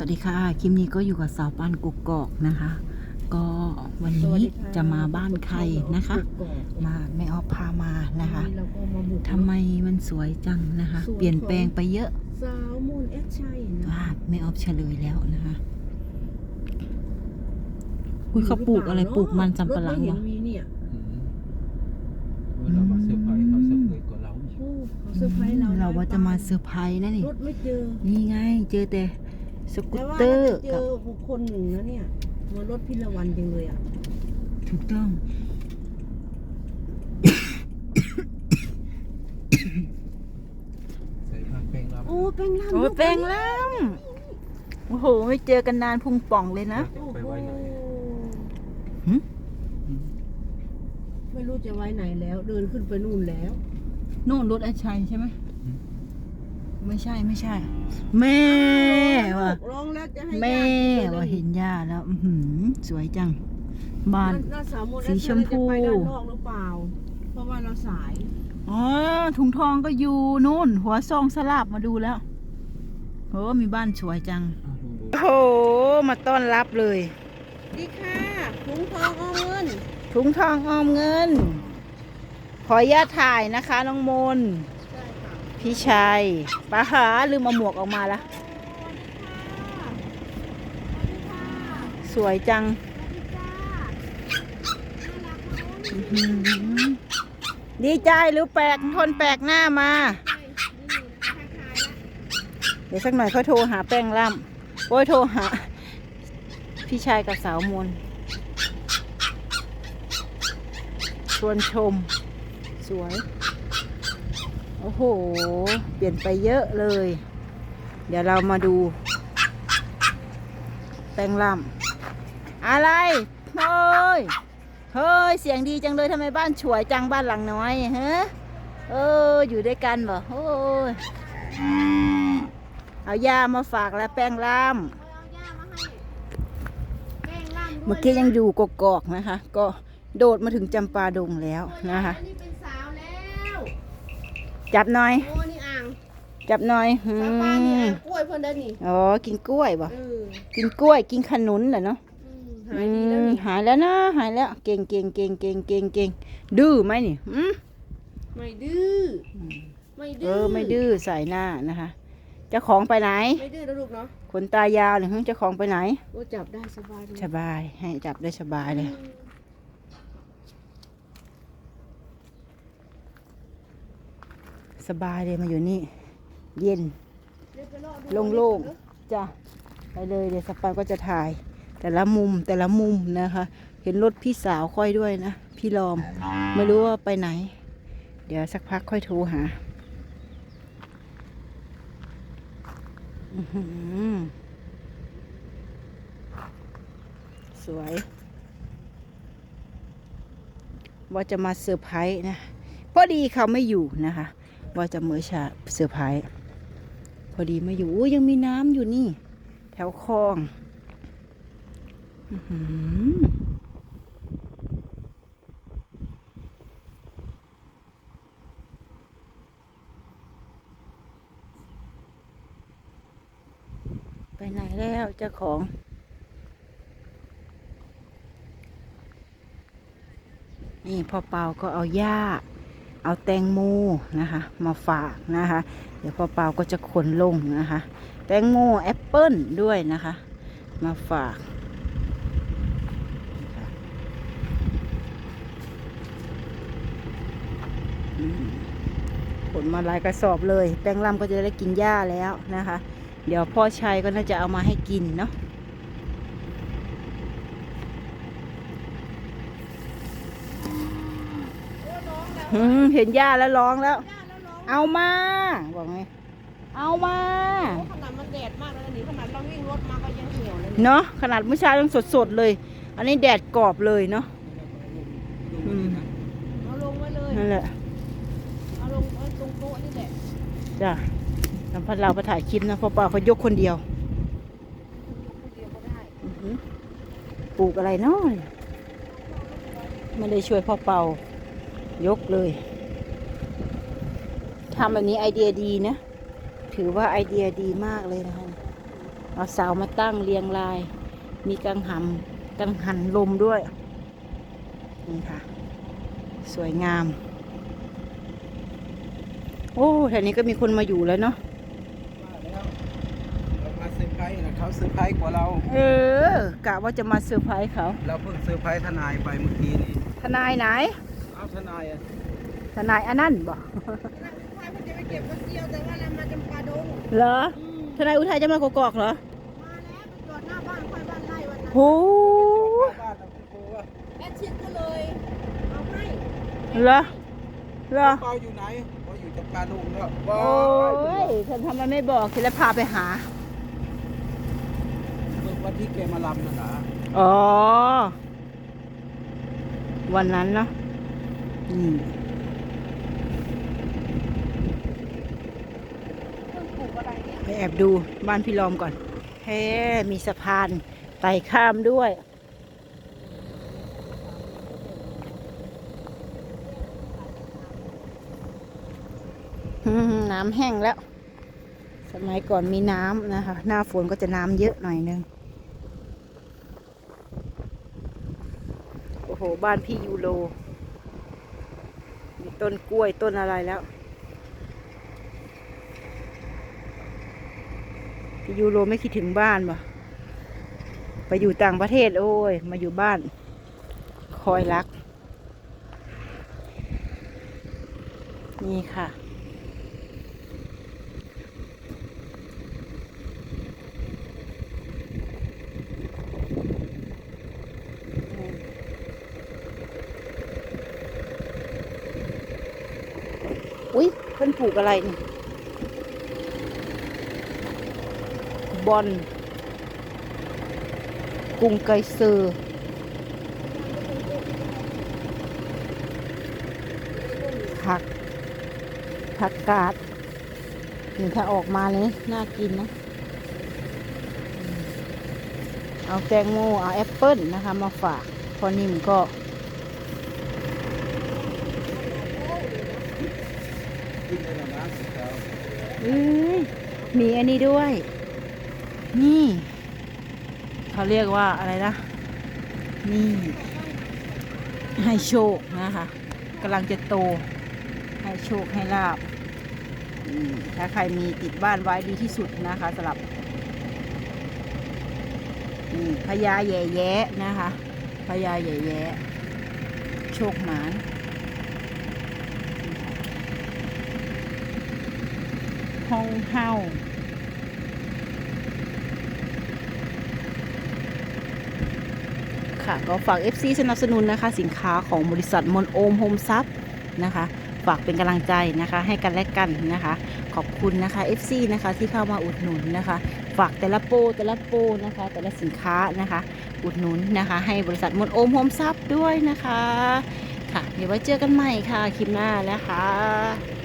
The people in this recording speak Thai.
สวัสดีค่ะ คลิปนี้ก็อยู่กับสาวปานกุกกอกนะคะ ก็วันสวัสนี้ดีค่จะมาบ้านใครนะคะกกอกมาแม่ออฟพามานะคะวันนี้เราก็มาบุกทำไมมันสวยจังนะคะสวยเปลี่ยนแปลงไปเยอะสาวมูลเอสชัยนะอ่าแม่ออฟเฉลยแล้วนะคะอุ้ยเขาปลูกอะไรปลูกมันสำปะหลังรถไม่เหรเห็อนมีเนี่ยเวลามาเซอร์ไพรส์เขาเซอร์ไพรส์กว่าเราอีกโอ้เขาเซอร์ไพรส์เราเราว่าจะมาเซอร์ไพรส์นะนี่รถไม่เจอนี่ไง เจอแต่ สกูแต่ตว่าเตอเราร์จะเจกับ อบุคคลหนึ่งนะเนี่ยเหมือนรถพิรวันจริงเลยอะถูกต้อง ใส่ผ้าแป้งรับโอ้แป้งล่ำโอ้แปลงล่ำโอ้โห ไม่เจอกันนานพุงป่องเลยนะโอ้ไปโหไว้ไหนหึ ไม่รู้จะไว้ไหนแล้ว เดินขึ้นไปนู่นแล้ว นู่นรถไอ้ชัยใช่ไหม ไม่ใช่ไม่ใช่ แม่ว่ะร้องแล้วจะให้แม่ญาติว่าเห็นย่าแล้วอื้อหือสวยจังบ้านน่าสาวมนต์สีชมพูจะไปด้านนอกหรือเปล่า เพราะว่าเราสายอ๋อถุงทองก็อยู่นู่น หัวซองสลับมาดูแล้วโอ้มีบ้านสวยจังอะดูดูโอ้โหมาต้อนรับเลยดีค่ะถุงทองเอาเงินถุงทองออมเงิน ขออนุญาตถ่ายนะคะน้องมน พี่ชัยป้าหาลืมเอาหมวกออกมาละสวยจังดีใจหรือแปลกทนแปลกหน้ามา เดี๋ยวสักหน่อยเขาโทรหาแป้งล่ำโอ้ยโทรหา พี่ชายกับสาวมนชวนชม สวย โอ้โห เปลี่ยนไปเยอะเลย เดี๋ยวเรามาดู แป้งล่ำอะไรเฮ้ยเฮ้ย เสียงดีจังเลยทำไมบ้านฉวยจังบ้านหลังน้อยฮะเออ อยู่ด้วยกันเหรอโอ้ยเอายามาฝากแล้วแป้งล่ำเมื่อกี้ยังอยู่กกอกๆนะคะ ก็โดดมาถึงจำปาดงแล้วนะคะ นี่เป็นสาวแล้ว จับหน่อย โอ้นี่อ่างจับหน่อยอืสาวป้านี่มอ่างกล้วยเพิ่นได้นี่อ๋อ กินกล้วยบ่ เออกินกล้วย กินขนุนเหรอเนาะอืมหายดีแล้วอืมนี่หายแล้วนะ หายแล้ว เก่งเก่งเก่งเก่งเก่งเก่งดื้อไหมนี่อืม ไม่ดื้ออไม่เอดื้ออไม่ดื้อใส่หน้านะคะ เจ้าของไปไหน ไม่ดื้อนะลูกเนาะขนตายาวเนี่ยเจ้าของไปไหน โอ้จับได้สบายเลยสบาย ให้จับได้สบายเลย สบายเลยมาอยู่นี่ เย็นโล่งๆจ้ะไปเลยเดี๋ยวสปันก็จะถ่าย แต่ละมุมแต่ละมุมนะคะ เห็นรถพี่สาวค่อยด้วยนะ พี่ลอม ไม่รู้ว่าไปไหน เดี๋ยวสักพักค่อยโทรหาสวย ว่าจะมาเซอร์ไพรส์นะพอดีเขาไม่อยู่นะคะ ว่าจะเมื่อชาเซอพรส์พอดีม่อยู่ยังมีน้ำอยู่นี่ แถวคลองไปไหนแล้วเจ้าของนี่พอเปาก็เอาหญ้า เอาแตงโมนะคะ มาฝากนะคะ เดี๋ยวพ่อเปาก็จะขนลงนะคะ แตงโมแอปเปิ้ลด้วยนะคะ มาฝากอืมาหลายกระสอบเลย แป้งลำก็จะได้กินหญ้าแล้วนะคะ เดี๋ยวพ่อชัยก็น่าจะเอามาให้กินเนาะ เห็นหญ้าแล้วร้องแล้ว เอามา บอกไง เอามาโอ้ขนาดมันแดดมากแล้วนี่ขนาดเราวิ่งรถมาก็ยังเหี่ยวเลยนี่เนาะขนาดเมื่อเช้ายังสดๆเลย อันนี้แดดกรอบเลยเนาะอืมเอาลงไว้เลย นั่นแหละ เอาลงไว้ตรงโต๊ะนี่แหละ จ้ะสัมพันเราไปถ่ายคลิปนะเพราะป่าเขายกคนเดียวคนเดียวก็ได้อื้อหือปลูกอะไรเนาะไม่ได้ช่วยพ่อเป่า ยกเลยทำแบบนี้ไอเดียดีนะ ถือว่าไอเดียดีมากเลยนะคะ เอาเสามาตั้งเรียงราย มีกังหันกังหันลมด้วย นี่ค่ะ สวยงาม โอ้แถวนี้ก็มีคนมาอยู่แล้วเนาะมาแล้วเรามาเซอร์ไพรส์นะเขาเซอร์ไพรส์กว่าเรา เออกะว่าจะมาเซอร์ไพรส์เขา เราเพิ่งเซอร์ไพรส์ทนายไปเมื่อกี้นี่ทนายไหน เอาทนายอะทนายอันนั้นบ่ควายมันจะไปเก็บคนเดียวแต่ว่าเรามาจำปาดงเหรอทนายอุทัยจะมากกอกๆเหรอมาแล้วไปจอดหน้าบ้านควายบ้านไร่วันนั้นโหบ้านเราคุณครูว่าแอดชิดก็เลยเอาให้เหรอเหรอเปาอยู่ไหนเขาอยู่จับปาดุงแล้วโอ้ยฉันทำไมไม่บอกทีแล้วพาไปหาวันที่แกมาลำนะนะอ๋อวันนั้นเนาะ นี่ไปแอบดูบ้านพี่ลอมก่อนเฮ้มีสะพานไต่ข้ามด้วย น้ำแห้งแล้ว สมัยก่อนมีน้ำนะคะ หน้าฝนก็จะน้ำเยอะหน่อยนึง โอ้โห บ้านพี่ยูโร ต้นกล้วยต้นอะไรแล้วพี่ยูโรไม่คิดถึงบ้านบ่ไปอยู่ต่างประเทศ โอ้ย มาอยู่บ้าน คอยรัก นี่ค่ะ อุ๊ยเพิ่นปลูกอะไรนี่บอลกรุงไกรเซอร์ผักผักกาดนี่ถ้าออกมาเลยน่ากินนะ เอาแตงโมเอาแอปเปิ้ลนะคะ มาฝาก พอนิ่มก็นได้แล้วนะสิครับ เอ้ยมีอันนี้ด้วย นี่ เขาเรียกว่าอะไรนะ นี่ให้โชคนะคะกำลังจะโต ให้โชคให้ลาบถ้าใครมีติดบ้านไว้ดีที่สุดนะคะสำหรับพญาแย่แย้นะคะพญาแย่แย้โชคหมาน ห้องเฮาค่ะก็ฝาก FC สนับสนุนนะคะ สินค้าของบริษัทมนโอมโฮมซับนะคะ ฝากเป็นกำลังใจนะคะ ให้กันและกันนะคะ ขอบคุณนะคะ FC นะคะที่เข้ามาอุดหนุนนะคะ ฝากแต่ละโปรแต่ละโปรนะคะ แต่ละสินค้านะคะ อุดหนุนนะคะ ให้บริษัทมนโอมโฮมซับด้วยนะคะ ค่ะ เดี๋ยวไว้เจอกันใหม่ค่ะคลิปหน้านะคะ